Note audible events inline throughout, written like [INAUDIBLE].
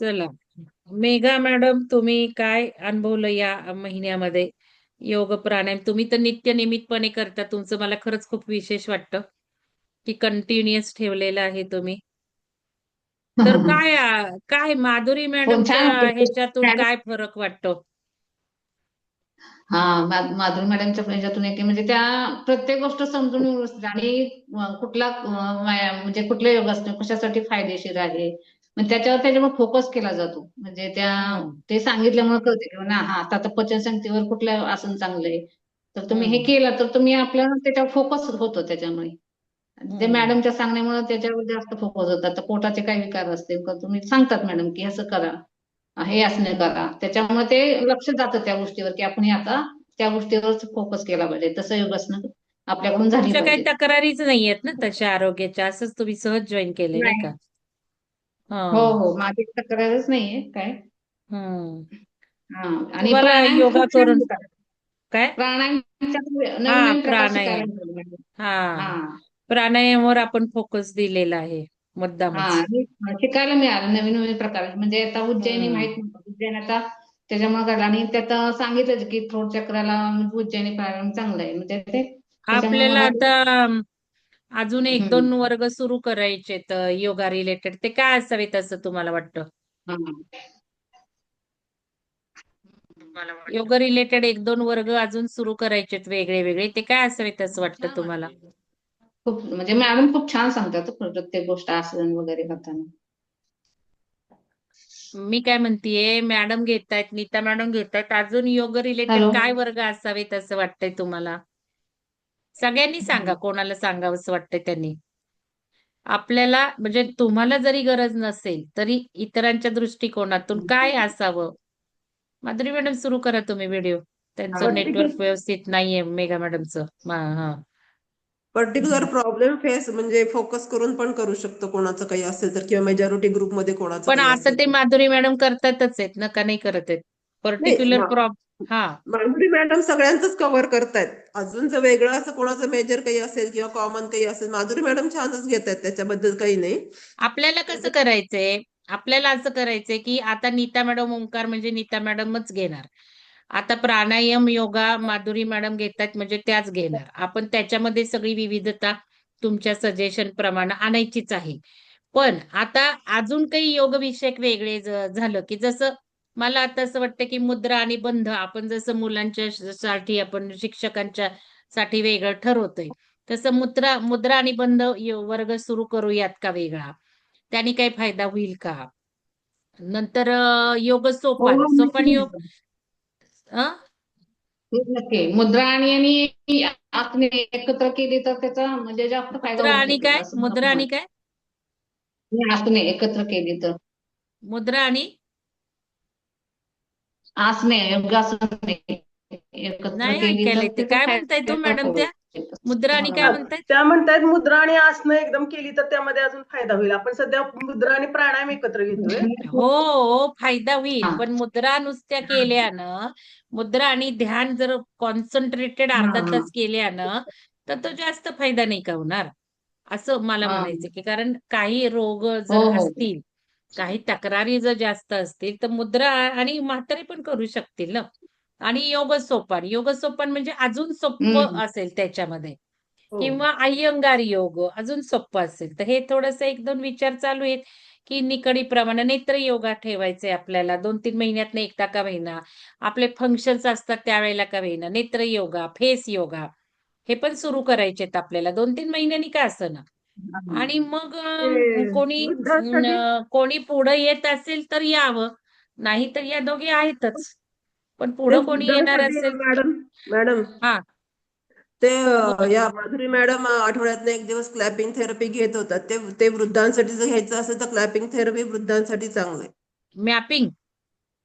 चला. मेघा मॅडम तुम्ही काय अनुभवलं या महिन्यामध्ये? योग प्राणायाम तुम्ही तर नित्य नियमितपणे करता. तुमचं मला खरंच खूप विशेष वाटतं की कंटिन्युअस ठेवलेलं आहे तुम्ही. तर [LAUGHS] काय काय माधुरी छान. ह्याच्यातून मॅडम- काय फरक वाटतो? हा माधुरी मॅडमच्या ह्याच्यातून येते म्हणजे त्या प्रत्येक गोष्ट समजून व्यवस्थित आणि कुठला म्हणजे कुठले योगासन कशासाठी फायदेशीर आहे? म्हणजे त्याच्यावर त्याच्यावर फोकस केला जातो. म्हणजे त्या. ते सांगितल्यामुळे कळते की ना हा आता पचनशक्तीवर कुठलं आसन चांगलं आहे तर तुम्ही हे. केलं तर तुम्ही आपल्याला त्याच्यावर फोकस होतो त्याच्यामुळे. ते. मॅडमच्या सांगण्यामुळे त्याच्यावर जास्त फोकस होतात तर पोटाचे काही विकार असतील तर तुम्ही सांगतात मॅडम की असं करा हे असणे करा. त्याच्यामुळे ते लक्ष जातं त्या गोष्टीवर की आपण आता त्या गोष्टीवर फोकस केला पाहिजे. तसं योगासनं आपल्याकडून झाली काही तक्रारीच नाहीयेत ना तशा आरोग्याच्या? असंच तुम्ही सहज जॉईन केले का? हो. हा हो. माझी तक्रारच नाहीये. काय? हम्म. हा. आणि तुम्हाला प्राणायाम योगा खूप छान करून. काय? प्राणायामच्या नवीन हा, नवीन प्रकार प्राणायाम. शिकायला मिळाले. हा. हा. प्राणायामावर आपण फोकस दिलेला आहे हा. मुद्दामच आणि शिकायला मिळालं नवीन नवीन प्रकार म्हणजे आता उज्जैनी हम्म. माहीत नव्हतं. उज्जैन आता त्याच्यामुळे कळलं आणि त्यात सांगितलं की थ्रोट चक्राला उज्जैनी प्राणायाम चांगलं आहे. म्हणजे ते त्याच्यामुळे आपल्याला मला ते- आता अजून एक. दोन वर्ग सुरू करायचे योगा रिलेटेड ते काय असावेत असं तुम्हाला वाटतं. योगा रिलेटेड एक दोन वर्ग अजून सुरू करायचेत वेगळे वेगळे. ते काय असावेत असं वाटतं तुम्हाला. खूप म्हणजे मॅडम खूप छान सांगतात हं, प्रत्येक गोष्ट आसन वगैरे करताना. मी काय म्हणतीये मॅडम घेतायत नीता मॅडम घेतायत अजून योगा रिलेटेड काय वर्ग असावेत असं वाटतंय तुम्हाला? सगळ्यांनी सांगा कोणाला सांगावंसं वाटतंय त्यांनी? आपल्याला म्हणजे तुम्हाला जरी गरज नसेल तरी इतरांच्या दृष्टिकोनातून काय असावं? माधुरी मॅडम सुरू करा तुम्ही व्हिडिओ. त्यांचं. नेटवर्क व्यवस्थित नाहीये मेघा मॅडमचं. हा पर्टिक्युलर प्रॉब्लेम फेस म्हणजे फोकस करून पण करू शकतो कोणाचं काही असेल तर किंवा मेजॉरिटी ग्रुपमध्ये कोणाचं पण असेल ते. माधुरी मॅडम करतातच आहेत ना का नाही करत आहेत? पर्टिक्युलर मा- हा. माधुरी मॅडम सगळ्यांचंच कव्हर करतायत. अजून जर वेगळं असं कोणाचं मेजर काही असेल किंवा कॉमन काही असेल माधुरी मॅडम छानच घेत आहेत त्याच्याबद्दल काही नाही. आपल्याला कसं करायचंय आपल्याला असं करायचंय की आता नीता मॅडम ओंकार म्हणजे नीता मॅडमच घेणार. आता प्राणायाम योगा माधुरी मॅडम घेतात म्हणजे त्याच घेणार. आपण त्याच्यामध्ये सगळी विविधता तुमच्या सजेशन प्रमाणे आणायचीच आहे. पण आता अजून काही योग विषयक वेगळे झालं की जसं मला आता असं वाटतं की मुद्रा आणि बंध आपण जसं मुलांच्या साठी आपण शिक्षकांच्या साठी वेगळं ठरवतोय तसं मुद्रा मुद्रा आणि बंध यो- वर्ग सुरू करूयात का वेगळा? त्याने काही फायदा होईल का? नंतर योग हो सोपान हो, सोपान योग? नक्की. मुद्रा आणि एकत्र केली तर त्याचा म्हणजे जास्त फायदा आणि काय? मुद्रा आणि. काय? आसने एकत्र केली तर. मुद्रा आणि आसने योगासने एकत्र नाही केली तर ऐकायला ते काय म्हणताय तो मॅडम त्या मुद्रा आणि काय वाटतं. म्हणतायत त्या म्हणतायत मुद्रा आणि आसनं एकदम केली तर त्यामध्ये अजून फायदा होईल आपण सध्या मुद्रा आणि प्राणायाम एकत्र घेतोय हो [LAUGHS] हो फायदा होईल हा. पण मुद्रा नुसत्या केल्यानं मुद्रा आणि ध्यान जर कॉन्सन्ट्रेटेड हा, अर्धा हा. तास केल्यानं तर तो जास्त फायदा नाही का होणार असं मला हा. म्हणायचं की कारण काही रोग हो जर हो असतील काही तक्रारी जर जास्त असतील तर मुद्रा आणि म्हातारे पण करू शकतील ना. आणि योग सोपान योग सोपान म्हणजे अजून सोपं. असेल त्याच्यामध्ये. हो. किंवा अय्यंगार योग अजून सोपं असेल. तर हे थोडंसं एक दोन विचार चालू आहेत की निकडी प्रमाणे नेत्र योगा ठेवायचे आपल्याला. दोन तीन महिन्यात एकदा का होईना. आपले फंक्शन्स असतात त्यावेळेला का होईना. नेत्र योगा फेस योगा हे पण सुरू करायचे आहेत आपल्याला. दोन तीन महिन्यांनी का असं आणि मग ते कोणी वृद्धांसाठी? कोणी पुढे येत असेल तर यावं. नाही तर या दोघे आहेतच. पण पुढं ते कोणी येणार वृद्धांसाठी असेल मॅडम. मॅडम. हा. ते अं, बोला. या माधुरी मॅडम आठवड्यातनं एक दिवस क्लॅपिंग थेरपी घेत होतात. ते ते वृद्धांसाठी जर घ्यायचं असेल तर क्लॅपिंग थेरपी वृद्धांसाठी चांगलं आहे. मॅपिंग.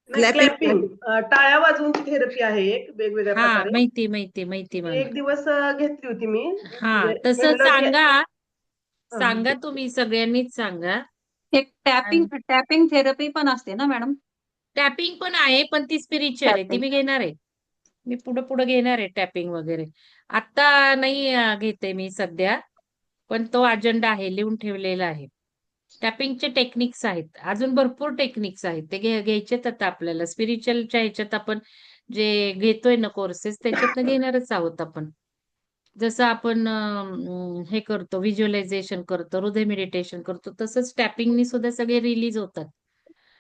क्लॅपिंग टाळ्या वाजवूनची थेरपी आहे एक वेगवेगळ्या हा प्रकारे. माहिती माहिती माहिती ती मला एक दिवस अं, घेतली होती मी. हा म्हणजे तसं म्हणलं सांगा सांगा तुम्ही सगळ्यांनीच सांगा. एक टॅपिंग टॅपिंग थेरपी पण असते ना मॅडम? टॅपिंग पण आहे पण ती स्पिरिच्युअल आहे. ती. मी घेणार आहे. मी पुढे पुढे घेणार आहे टॅपिंग वगैरे. आता नाही घेते मी सध्या पण तो अजेंडा आहे लिहून ठेवलेला आहे. टॅपिंगचे टेक्निक्स आहेत. अजून भरपूर टेक्निक्स आहेत. ते घ्या घ्यायचेत आता आपल्याला. स्पिरिच्युअलच्या ह्याच्यात आपण जे घेतोय ना कोर्सेस त्याच्यातनं घेणारच आहोत आपण. जसं आपण हे करतो व्हिज्युअलायझेशन करतो हृदय मेडिटेशन करतो तसंच टॅपिंगनी सुद्धा सगळे रिलीज होतात.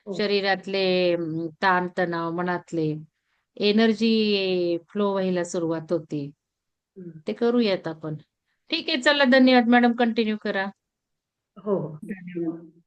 हो. शरीरातले अं, ताण तणाव मनातले एनर्जी फ्लो व्हायला सुरुवात होते. ते करूयात आपण. ठीक आहे चला धन्यवाद. मॅडम कंटिन्यू करा. हो हो. धन्यवाद.